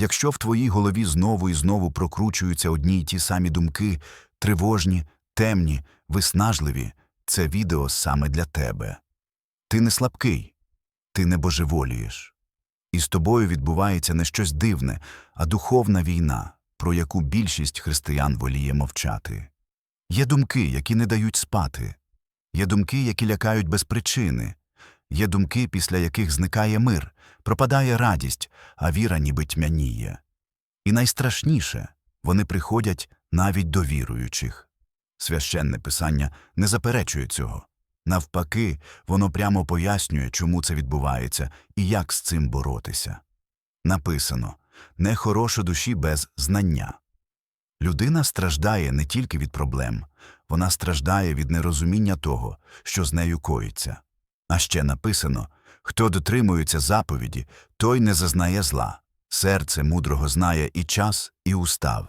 Якщо в твоїй голові знову і знову прокручуються одні й ті самі думки, тривожні, темні, виснажливі, це відео саме для тебе. Ти не слабкий, ти не божеволієш. І з тобою відбувається не щось дивне, а духовна війна, про яку більшість християн воліє мовчати. Є думки, які не дають спати, є думки, які лякають без причини, є думки, після яких зникає мир, пропадає радість, а віра ніби тьмяніє. І найстрашніше вони приходять навіть до віруючих. Священне писання не заперечує цього. Навпаки, воно прямо пояснює, чому це відбувається і як з цим боротися. Написано не хороше душі без знання. Людина страждає не тільки від проблем, вона страждає від нерозуміння того, що з нею коїться. А ще написано хто дотримується заповіді, той не зазнає зла. Серце мудрого знає і час, і устав.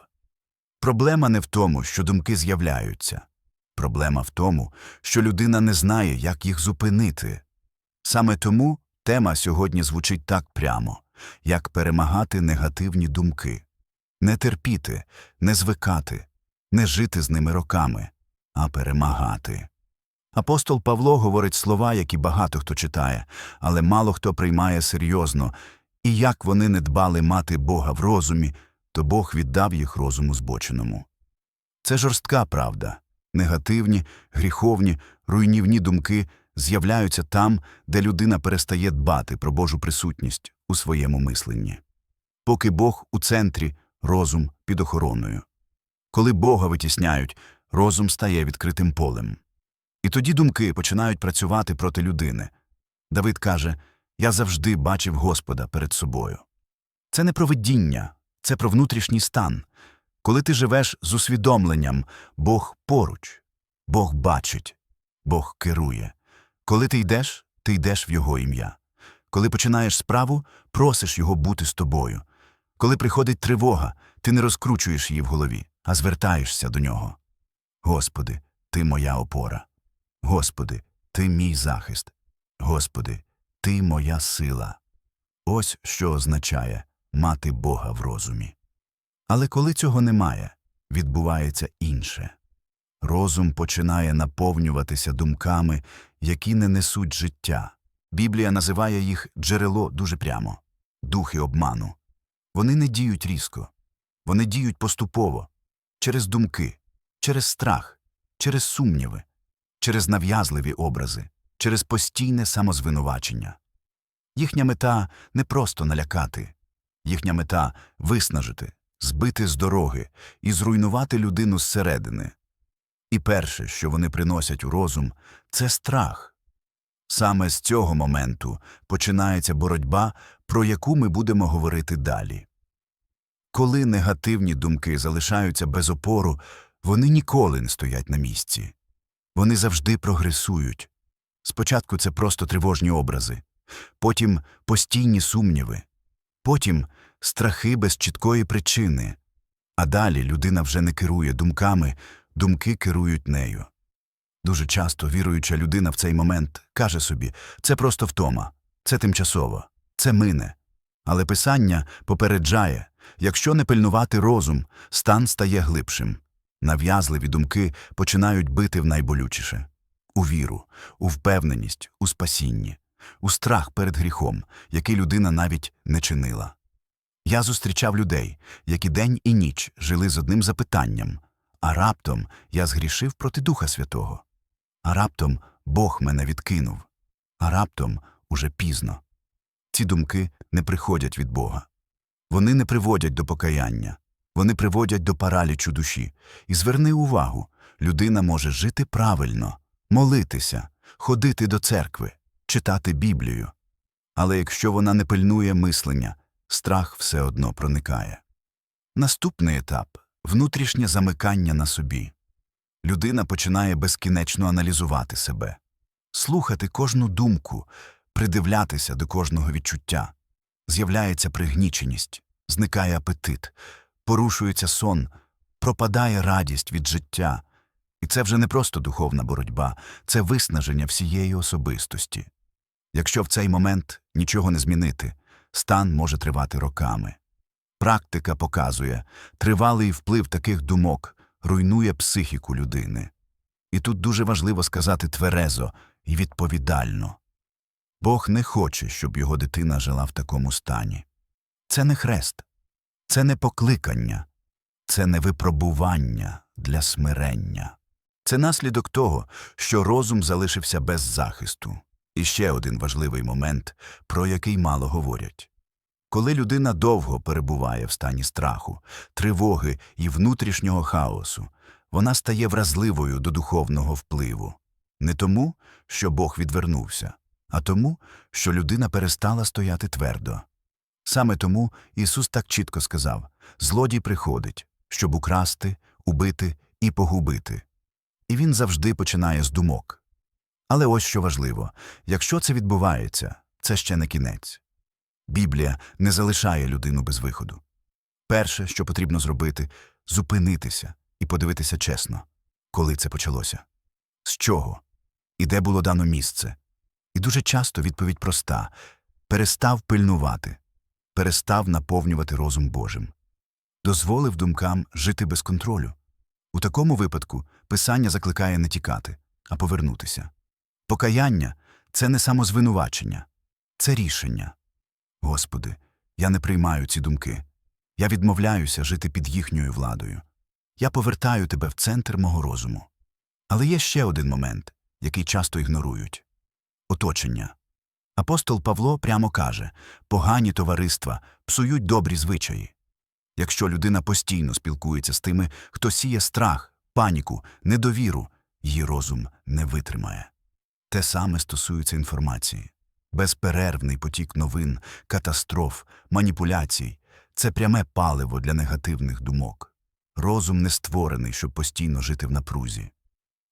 Проблема не в тому, що думки з'являються. Проблема в тому, що людина не знає, як їх зупинити. Саме тому тема сьогодні звучить так прямо, як перемагати негативні думки. Не терпіти, не звикати, не жити з ними роками, а перемагати. Апостол Павло говорить слова, які багато хто читає, але мало хто приймає серйозно, і як вони не дбали мати Бога в розумі, то Бог віддав їх розуму збоченому. Це жорстка правда. Негативні, гріховні, руйнівні думки з'являються там, де людина перестає дбати про Божу присутність у своєму мисленні. Поки Бог у центрі, розум під охороною. Коли Бога витісняють, розум стає відкритим полем. І тоді думки починають працювати проти людини. Давид каже Я завжди бачив Господа перед собою. Це не про видіння, це про внутрішній стан. Коли ти живеш з усвідомленням, Бог поруч, Бог бачить, Бог керує. Коли ти йдеш, ти йдеш в Його ім'я. Коли починаєш справу, просиш Його бути з тобою. Коли приходить тривога, ти не розкручуєш її в голові, а звертаєшся до нього. Господи, ти моя опора. Господи, ти мій захист. Господи, ти моя сила. Ось що означає мати Бога в розумі. Але коли цього немає, відбувається інше. Розум починає наповнюватися думками, які не несуть життя. Біблія називає їх джерело дуже прямо духи обману. Вони не діють різко, вони діють поступово, через думки, через страх, через сумніви, через нав'язливі образи, через постійне самозвинувачення. Їхня мета не просто налякати, їхня мета виснажити, збити з дороги і зруйнувати людину зсередини. І перше, що вони приносять у розум, це страх. Саме з цього моменту починається боротьба, про яку ми будемо говорити далі. Коли негативні думки залишаються без опору, вони ніколи не стоять на місці. Вони завжди прогресують. Спочатку це просто тривожні образи, потім постійні сумніви, потім страхи без чіткої причини. А далі людина вже не керує думками, думки керують нею. Дуже часто віруюча людина в цей момент каже собі це просто втома, це тимчасово, це мине. Але писання попереджає якщо не пильнувати розум, стан стає глибшим. Нав'язливі думки починають бити в найболючіше у віру, у впевненість, у спасінні, у страх перед гріхом, який людина навіть не чинила. Я зустрічав людей, які день і ніч жили з одним запитанням, а раптом я згрішив проти Духа Святого. А раптом Бог мене відкинув, а раптом уже пізно. Ці думки не приходять від Бога. Вони не приводять до покаяння, вони приводять до паралічу душі. І зверни увагу, людина може жити правильно, молитися, ходити до церкви, читати Біблію. Але якщо вона не пильнує мислення, страх все одно проникає. Наступний етап внутрішнє замикання на собі. Людина починає безкінечно аналізувати себе, слухати кожну думку, придивлятися до кожного відчуття. З'являється пригніченість, зникає апетит, порушується сон, пропадає радість від життя. І це вже не просто духовна боротьба, це виснаження всієї особистості. Якщо в цей момент нічого не змінити, стан може тривати роками. Практика показує, тривалий вплив таких думок руйнує психіку людини. І тут дуже важливо сказати тверезо і відповідально. Бог не хоче, щоб його дитина жила в такому стані. Це не хрест, це не покликання, це не випробування для смирення. Це наслідок того, що розум залишився без захисту. І ще один важливий момент, про який мало говорять. Коли людина довго перебуває в стані страху, тривоги і внутрішнього хаосу, вона стає вразливою до духовного впливу. Не тому, що Бог відвернувся, а тому, що людина перестала стояти твердо. Саме тому Ісус так чітко сказав злодій приходить, щоб украсти, убити і погубити. І він завжди починає з думок. Але ось що важливо якщо це відбувається, це ще не кінець. Біблія не залишає людину без виходу. Перше, що потрібно зробити, зупинитися і подивитися чесно, коли це почалося, з чого і де було дано місце. І дуже часто відповідь проста перестав пильнувати, перестав наповнювати розум Божим, дозволив думкам жити без контролю. У такому випадку писання закликає не тікати, а повернутися. Покаяння це не самозвинувачення, це рішення. Господи, я не приймаю ці думки. Я відмовляюся жити під їхньою владою. Я повертаю тебе в центр мого розуму. Але є ще один момент, який часто ігнорують оточення. Апостол Павло прямо каже погані товариства псують добрі звичаї. Якщо людина постійно спілкується з тими, хто сіє страх, паніку, недовіру, її розум не витримає. Те саме стосується інформації. Безперервний потік новин, катастроф, маніпуляцій це пряме паливо для негативних думок. Розум не створений, щоб постійно жити в напрузі.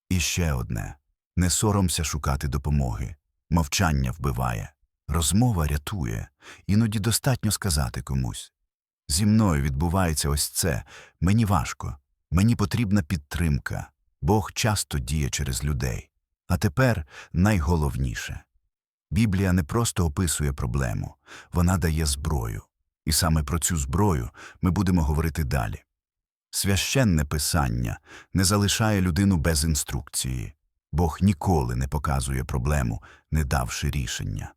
І ще одне не соромся шукати допомоги. Мовчання вбиває, розмова рятує, іноді достатньо сказати комусь. Зі мною відбувається ось це, мені важко, мені потрібна підтримка. Бог часто діє через людей. А тепер найголовніше. Біблія не просто описує проблему, вона дає зброю. І саме про цю зброю ми будемо говорити далі. Священне писання не залишає людину без інструкції. Бог ніколи не показує проблему, не давши рішення.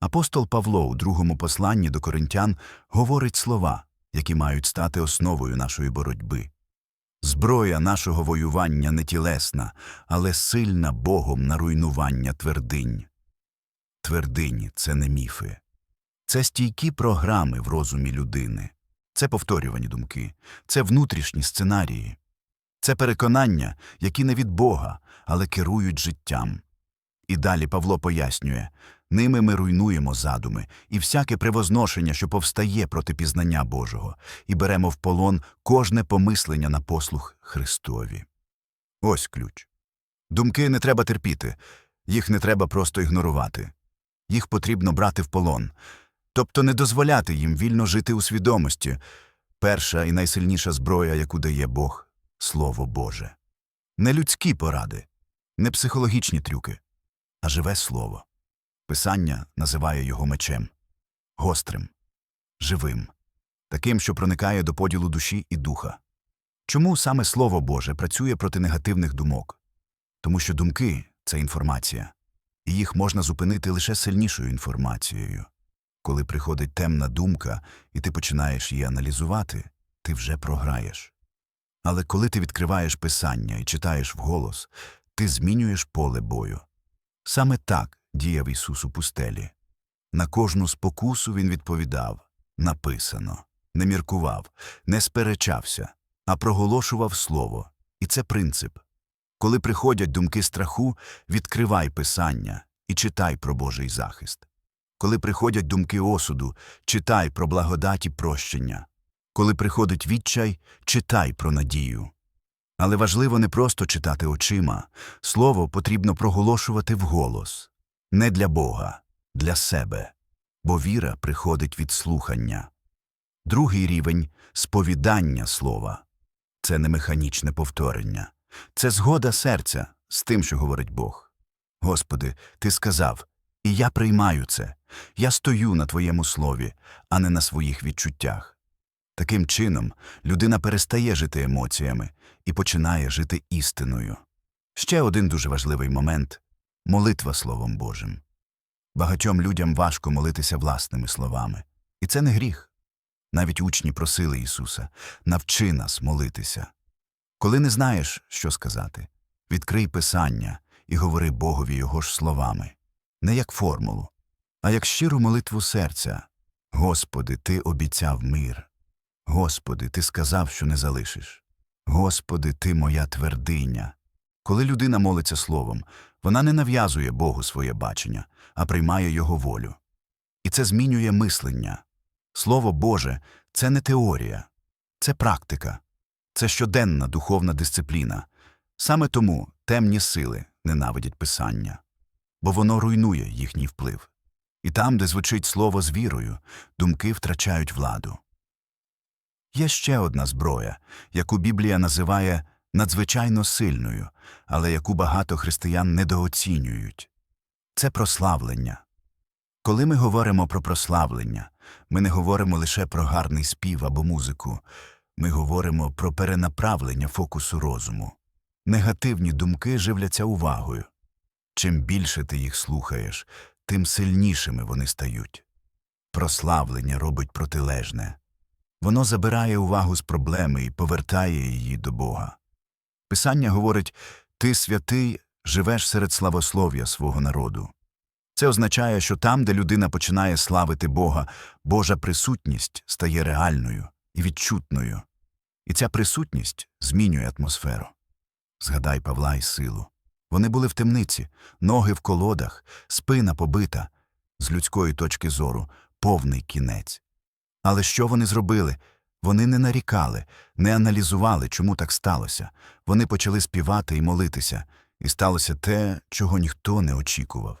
Апостол Павло у другому посланні до коринтян говорить слова, які мають стати основою нашої боротьби. Зброя нашого воювання не тілесна, але сильна Богом на руйнування твердинь. Твердині це не міфи. Це стійкі програми в розумі людини, це повторювані думки, це внутрішні сценарії, це переконання, які не від Бога, але керують життям. І далі Павло пояснює ними ми руйнуємо задуми і всяке превозношення, що повстає проти пізнання Божого, і беремо в полон кожне помислення на послух Христові. Ось ключ. Думки не треба терпіти, їх не треба просто ігнорувати. Їх потрібно брати в полон, тобто не дозволяти їм вільно жити у свідомості. Перша і найсильніша зброя, яку дає Бог Слово Боже. Не людські поради, не психологічні трюки, а живе слово. Писання називає його мечем, гострим, живим, таким, що проникає до поділу душі і духа. Чому саме Слово Боже працює проти негативних думок? Тому що думки це інформація, і їх можна зупинити лише сильнішою інформацією. Коли приходить темна думка, і ти починаєш її аналізувати, ти вже програєш. Але коли ти відкриваєш писання і читаєш вголос, ти змінюєш поле бою. Саме так діяв Ісус у пустелі. На кожну спокусу він відповідав написано, не міркував, не сперечався, а проголошував слово. І це принцип. Коли приходять думки страху, відкривай писання і читай про Божий захист. Коли приходять думки осуду, читай про благодать і прощення. Коли приходить відчай, читай про надію. Але важливо не просто читати очима, слово потрібно проголошувати вголос. Не для Бога, для себе, бо віра приходить від слухання. Другий рівень сповідання слова це не механічне повторення, це згода серця з тим, що говорить Бог. Господи, Ти сказав, і я приймаю це, я стою на Твоєму слові, а не на своїх відчуттях. Таким чином, людина перестає жити емоціями і починає жити істиною. Ще один дуже важливий момент молитва Словом Божим. Багатьом людям важко молитися власними словами, і це не гріх. Навіть учні просили Ісуса навчи нас молитися. Коли не знаєш, що сказати, відкрий Писання і говори Богові його ж словами, не як формулу, а як щиру молитву серця. Господи, Ти обіцяв мир. Господи, Ти сказав, що не залишиш. Господи, Ти моя твердиня. Коли людина молиться словом, вона не нав'язує Богу своє бачення, а приймає Його волю. І це змінює мислення. Слово Боже це не теорія, це практика, це щоденна духовна дисципліна. Саме тому темні сили ненавидять Писання, бо воно руйнує їхній вплив. І там, де звучить слово з вірою, думки втрачають владу. Є ще одна зброя, яку Біблія називає надзвичайно сильною, але яку багато християн недооцінюють це прославлення. Коли ми говоримо про прославлення, ми не говоримо лише про гарний спів або музику, ми говоримо про перенаправлення фокусу розуму. Негативні думки живляться увагою. Чим більше ти їх слухаєш, тим сильнішими вони стають. Прославлення робить протилежне. Воно забирає увагу з проблеми і повертає її до Бога. Писання говорить Ти святий живеш серед славослов'я свого народу. Це означає, що там, де людина починає славити Бога, Божа присутність стає реальною і відчутною. І ця присутність змінює атмосферу. Згадай Павла і силу. Вони були в темниці, ноги в колодах, спина побита, з людської точки зору, повний кінець. Але що вони зробили? Вони не нарікали, не аналізували, чому так сталося. Вони почали співати і молитися, і сталося те, чого ніхто не очікував.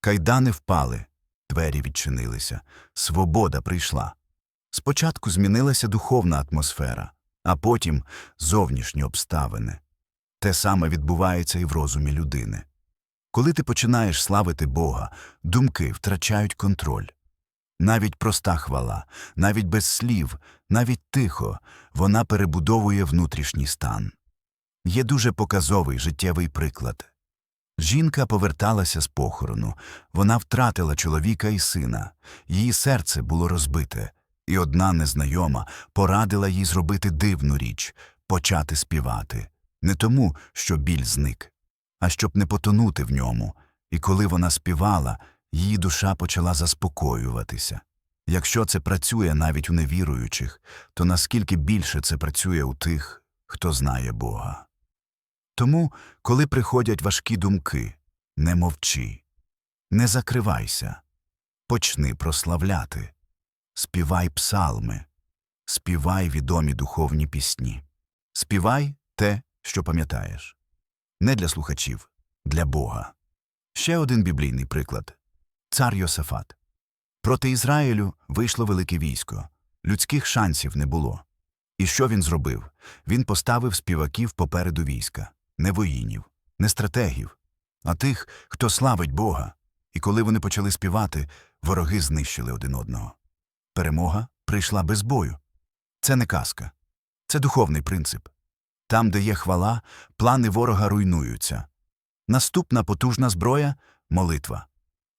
Кайдани впали, двері відчинилися, свобода прийшла. Спочатку змінилася духовна атмосфера, а потім зовнішні обставини. Те саме відбувається і в розумі людини. Коли ти починаєш славити Бога, думки втрачають контроль. Навіть проста хвала, навіть без слів, навіть тихо, вона перебудовує внутрішній стан. Є дуже показовий життєвий приклад. Жінка поверталася з похорону, вона втратила чоловіка і сина, її серце було розбите, і одна незнайома порадила їй зробити дивну річ почати співати, не тому, що біль зник, а щоб не потонути в ньому, і коли вона співала, її душа почала заспокоюватися. Якщо це працює навіть у невіруючих, то наскільки більше це працює у тих, хто знає Бога. Тому, коли приходять важкі думки, не мовчи, не закривайся, почни прославляти, співай псалми, співай відомі духовні пісні, співай те, що пам'ятаєш. Не для слухачів, для Бога. Ще один біблійний приклад цар Йосафат. Проти Ізраїлю вийшло велике військо, людських шансів не було. І що він зробив? Він поставив співаків попереду війська, не воїнів, не стратегів, а тих, хто славить Бога. І коли вони почали співати, вороги знищили один одного. Перемога прийшла без бою. Це не казка, це духовний принцип. Там, де є хвала, плани ворога руйнуються. Наступна потужна зброя молитва,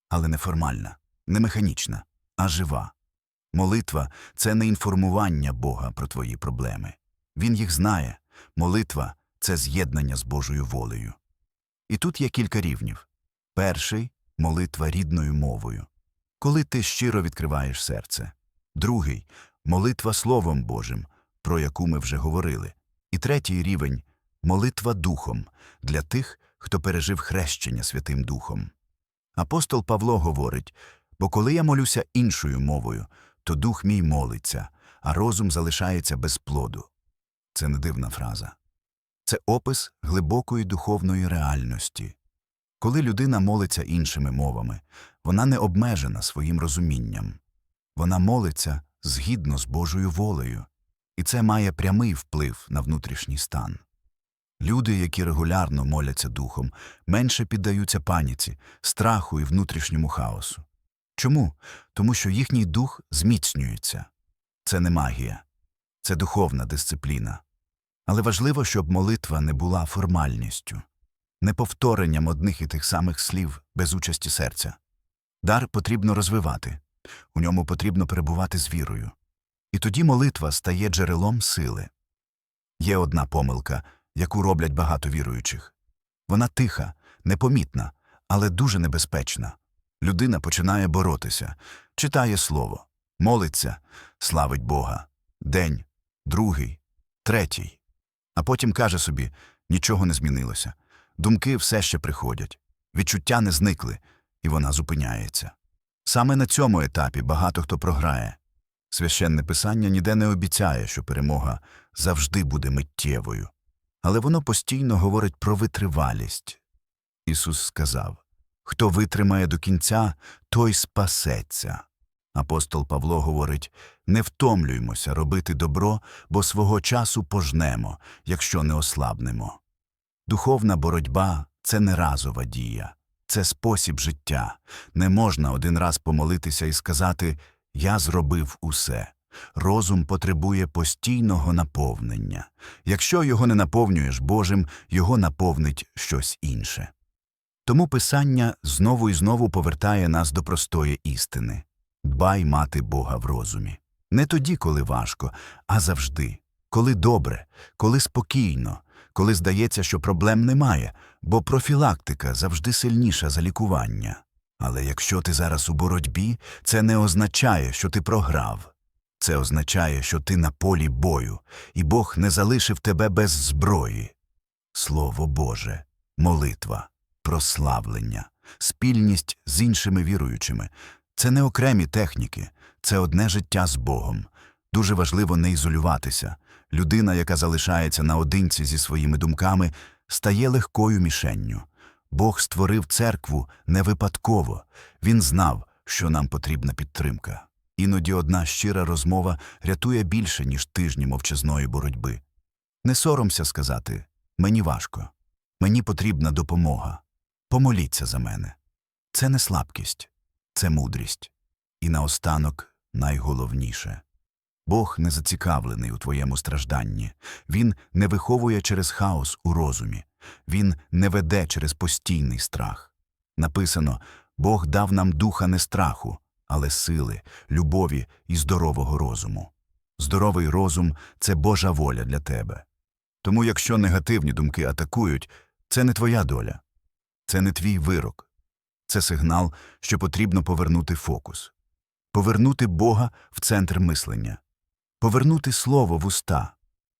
але не формальна, не механічна, а жива. Молитва це не інформування Бога про твої проблеми. Він їх знає. Молитва це з'єднання з Божою волею. І тут є кілька рівнів. Перший молитва рідною мовою. Коли ти щиро відкриваєш серце. Другий молитва Словом Божим, про яку ми вже говорили. І третій рівень молитва духом для тих, хто пережив хрещення Святим Духом. Апостол Павло говорить бо коли я молюся іншою мовою, то дух мій молиться, а розум залишається без плоду. Це не дивна фраза. Це опис глибокої духовної реальності. Коли людина молиться іншими мовами, вона не обмежена своїм розумінням. Вона молиться згідно з Божою волею, і це має прямий вплив на внутрішній стан. Люди, які регулярно моляться духом, менше піддаються паніці, страху і внутрішньому хаосу. Чому? Тому що їхній дух зміцнюється. Це не магія, це духовна дисципліна. Але важливо, щоб молитва не була формальністю, не повторенням одних і тих самих слів без участі серця. Дар потрібно розвивати, у ньому потрібно перебувати з вірою. І тоді молитва стає джерелом сили. Є одна помилка, яку роблять багато віруючих. Вона тиха, непомітна, але дуже небезпечна. Людина починає боротися, читає слово, молиться, славить Бога. День, другий, третій. А потім каже собі нічого не змінилося. Думки все ще приходять, відчуття не зникли, і вона зупиняється. Саме на цьому етапі багато хто програє. Священне писання ніде не обіцяє, що перемога завжди буде миттєвою, але воно постійно говорить про витривалість. Ісус сказав Хто витримає до кінця, той спасеться. Апостол Павло говорить не втомлюймося робити добро, бо свого часу пожнемо, якщо не ослабнемо. Духовна боротьба це не разова дія, це спосіб життя. Не можна один раз помолитися і сказати Я зробив усе. Розум потребує постійного наповнення. Якщо його не наповнюєш Божим, його наповнить щось інше. Тому Писання знову і знову повертає нас до простої істини дбай мати Бога в розумі. Не тоді, коли важко, а завжди, коли добре, коли спокійно, коли здається, що проблем немає, бо профілактика завжди сильніша за лікування. Але якщо ти зараз у боротьбі, це не означає, що ти програв. Це означає, що ти на полі бою, і Бог не залишив тебе без зброї. Слово Боже, молитва, прославлення, спільність з іншими віруючими це не окремі техніки, це одне життя з Богом. Дуже важливо не ізолюватися. Людина, яка залишається наодинці зі своїми думками, стає легкою мішенню. Бог створив церкву не випадково. Він знав, що нам потрібна підтримка. Іноді одна щира розмова рятує більше, ніж тижні мовчазної боротьби. Не соромся сказати мені важко, мені потрібна допомога. Помоліться за мене. Це не слабкість, це мудрість. І наостанок найголовніше Бог не зацікавлений у твоєму стражданні, Він не виховує через хаос у розумі, Він не веде через постійний страх. Написано Бог дав нам духа не страху, але сили, любові і здорового розуму. Здоровий розум це Божа воля для тебе. Тому, якщо негативні думки атакують, це не твоя доля, це не твій вирок, це сигнал, що потрібно повернути фокус, повернути Бога в центр мислення, повернути слово в уста,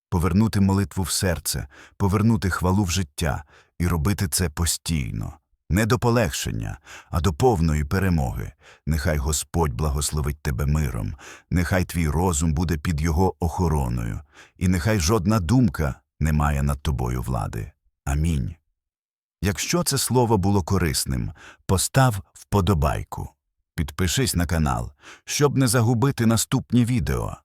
повернути молитву в серце, повернути хвалу в життя. І робити це постійно, не до полегшення, а до повної перемоги. Нехай Господь благословить тебе миром, нехай твій розум буде під його охороною, і нехай жодна думка не має над тобою влади. Амінь. Якщо це слово було корисним, постав вподобайку. Підпишись на канал, щоб не загубити наступні відео.